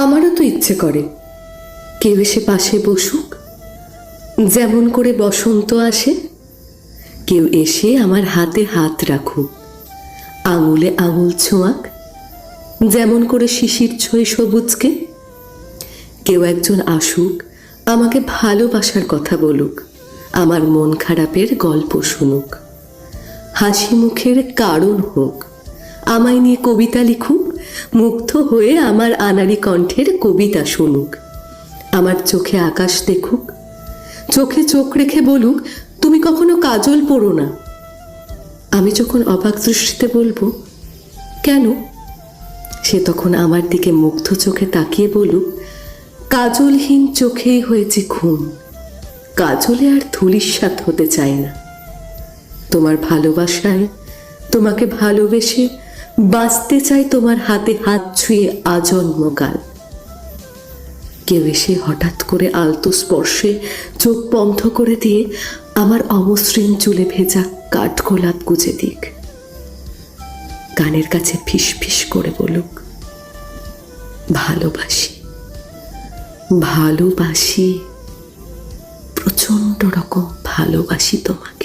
আমারও তো ইচ্ছে করে। কেউ এসে পাশে বসুক। যেমন করে বসন্ত আসে, কেউ এসে আমার হাতে হাত রাখুক। আঙুলে আঙুল ছোঁয়াক। যেমন করে শিশির ছোঁয় সবুজকে। কেউ একজন আসুক, আমাকে ভালোবাসার কথা বলুক। আমার মন খারাপের গল্প শুনুক। হাসি মুখের কারণ হোক। আমায় নিয়ে কবিতা লিখুক। মুগ্ধ হয়ে আমার আনাড়ি কণ্ঠের কবিতা শুনুক। আমার চোখে আকাশ দেখুক, চোখে চোখ রেখে বলুক, তুমি কখনো কাজল পড়ো না। আমি যখন অবাক দৃষ্টিতে বলব, কেন? সে তখন আমার দিকে মুগ্ধ চোখে তাকিয়ে বলুক, কাজলহীন চোখেই হয়েছে খুন। কাজলে আর ধুলিস্বাদ হতে চায় না। তোমার ভালোবাসায় তোমাকে ভালোবেসে বাঁচতে চাই তোমার হাতে হাত ছুঁয়ে আজন্মকাল কেউ এসে হঠাৎ করে আলতো স্পর্শে চোখ বন্ধ করে দিয়ে আমার অমসৃণ চুলে ভেজা কাঠ গোলাপ গুজে দিক। কানের কাছে ফিস ফিস করে বলুক, ভালোবাসি ভালোবাসি, প্রচণ্ড রকম ভালোবাসি তোমাকে।